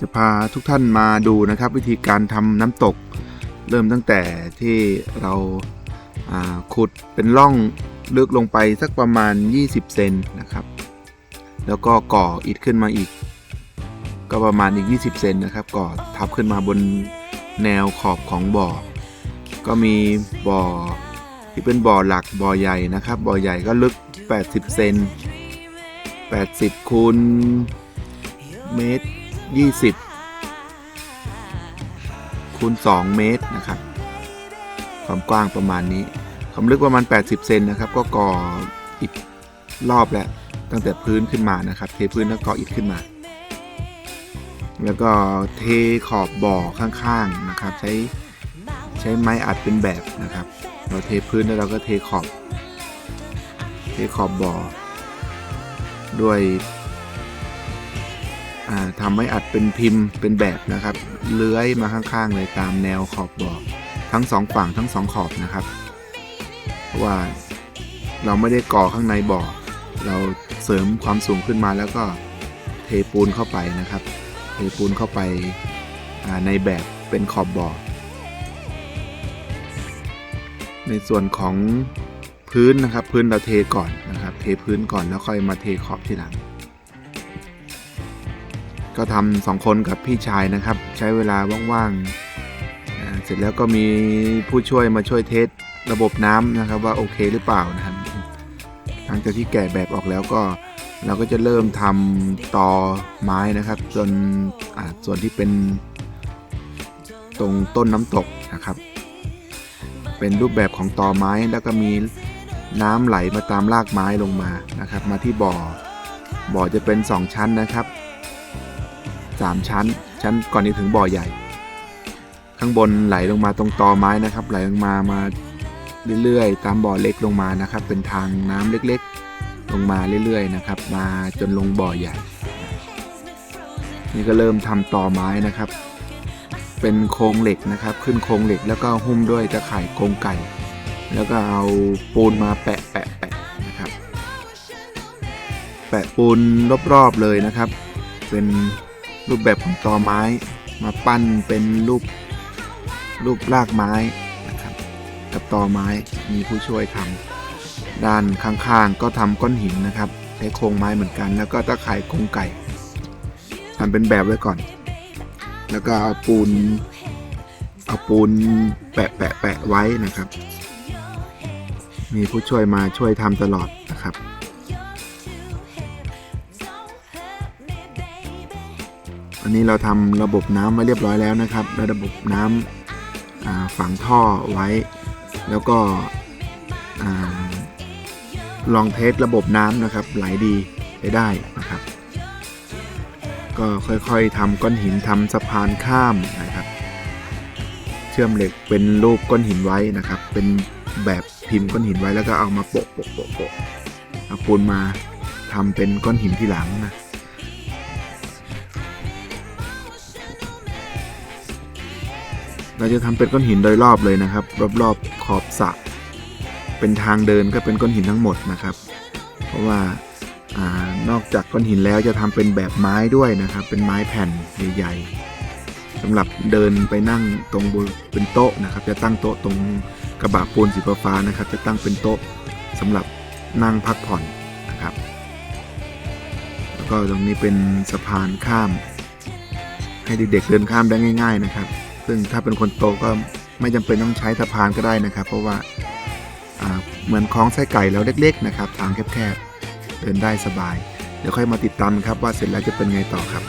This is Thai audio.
จะพาทุกท่านมาดูนะครับ วิธีการทำน้ำตก เริ่มตั้งแต่ที่เราาขุดเป็นร่องลึกลงไปสักประมาณ 20 เซนนะครับ แล้วก็ก่ออิฐขึ้นมาอีก ก็ประมาณอีก 20 เซนนะครับ ก่อทับขึ้นมาบนแนวขอบของบ่อ ก็มีบ่อที่เป็นบ่อหลักบ่อใหญ่นะครับ บ่อใหญ่ก็ลึก 80 เซน80คูณเมตร 20คูณ2เมตรนะครับ ความกว้างประมาณนี้ ความลึกประมาณ 80 เซนนะครับ ก็ก่ออิฐรอบแล้วตั้งแต่พื้นขึ้นมานะครับเทพื้นแล้วก่ออิฐขึ้นมา แล้วก็เทขอบบ่อข้างๆนะครับ ใช้ใช้ไม้อัดเป็นแบบนะครับ เราเทพื้นแล้วเราก็เทขอบ เทขอบบ่อ ด้วย อ่าทำให้อัดเป็นพิมพ์เป็นแบบนะครับ เลื้อยมาข้างๆเลยตามแนวขอบบ่อทั้งสองฝั่งทั้งสองขอบนะครับ เพราะว่าเราไม่ได้ก่อข้างในบ่อ เราเสริมความสูงขึ้นมาแล้วก็เทปูนเข้าไปนะครับ เทปูนเข้าไปาในแบบเป็นขอบบ่อ ในส่วนของพื้นนะครับ พื้นเราเทก่อนนะครับ เทพื้นก่อนแล้วค่อยมาเทขอบทีหลัง ก็ทำสองคนกับพี่ชายนะครับ ใช้เวลาว่างๆเสร็จแล้วก็มีผู้ช่วยมาช่วยเทสระบบน้ำนะครับว่าโอเคหรือเปล่านะครับหลังจากที่แกะแบบออกแล้วก็เราก็จะเริ่มทำตอไม้นะครับจนส่วนที่เป็นตรงต้นน้ำตกนะครับ เป็นรูปแบบของตอไม้แล้วก็มีน้ำไหลมาตามรากไม้ลงมานะครับ มาที่บ่อ บ่อจะเป็น 2 ชั้นนะครับ 3 ชั้น ชั้นก่อนที่ถึงบ่อใหญ่ ข้างบนไหลลงมาตรงตอไม้นะครับ ไหลลงมามาเรื่อยๆ ตามบ่อเล็กลงมานะครับ เป็นทางน้ำเล็กๆ ลงมาเรื่อยๆนะครับ มาจนลงบ่อใหญ่ นี่ก็เริ่มทำตอไม้นะครับ เป็นโครงเหล็กนะครับ ขึ้นโครงเหล็กแล้วก็หุ้มด้วยตะข่ายกรงไก่ แล้วก็เอาปูนมาแปะแปะแปะนะครับ แปะปูนรอบๆเลยนะครับ เป็น รูปแบบของตอไม้ มาปั้นเป็นรูปรูปรากไม้นะครับกับตอไม้มีผู้ช่วยทำด้านข้างๆก็ทำก้อนหินนะครับใช้โครงไม้เหมือนกัน แล้วก็ตะข่ายกรงไก่ทำเป็นแบบไว้ก่อน แล้วก็เอาปูนเอาปูนแปะแปะแปะไว้นะครับ มีผู้ช่วยมาช่วยทำตลอดนะครับ อันนี้เราทำระบบน้ำไว้เรียบร้อยแล้วนะครับ แล้วระบบน้ำอ่าฝังท่อไว้ แล้วก็ลองเทสระบบน้ำนะครับ ไหลดีใช้ได้นะครับ ก็ค่อยๆทำก้อนหินทำสะพานข้ามนะครับ เชื่อมเหล็กเป็นรูปก้อนหินไว้นะครับ เป็นแบบพิมพ์ก้อนหินไว้แล้วก็เอามาโปะโปะโปะโปะเอาปูนมาทำเป็นก้อนหินที่หลังนะ เราจะทำเป็นก้อนหินโดยรอบเลยนะครับ รอบๆขอบสระเป็นทางเดินก็เป็นก้อนหินทั้งหมดนะครับ เพราะว่าอานอกจากก้อนหินแล้วจะทำเป็นแบบไม้ด้วยนะครับ เป็นไม้แผ่นใหญ่ๆสำหรับเดินไปนั่งตรงบนเป็นโต๊ะนะครับ จะตั้งโต๊ะตรงกระบะปูนสีฟ้านะครับ จะตั้งเป็นโต๊ะสำหรับนั่งพักผ่อนนะครับ แล้วก็ตรงนี้เป็นสะพานข้าม ให้เด็กๆเดินข้ามได้ง่าย ๆนะครับ ซึ่งถ้าเป็นคนโตก็ไม่จำเป็นต้องใช้สะพานก็ได้นะครับ เพราะว่าอ่าเหมือนคล้องไส้ไก่แล้วเล็ก ๆ นะครับ ทางแคบๆเดินได้สบาย เดี๋ยวค่อยมาติดตามครับว่าเสร็จแล้วจะเป็นไงต่อครับ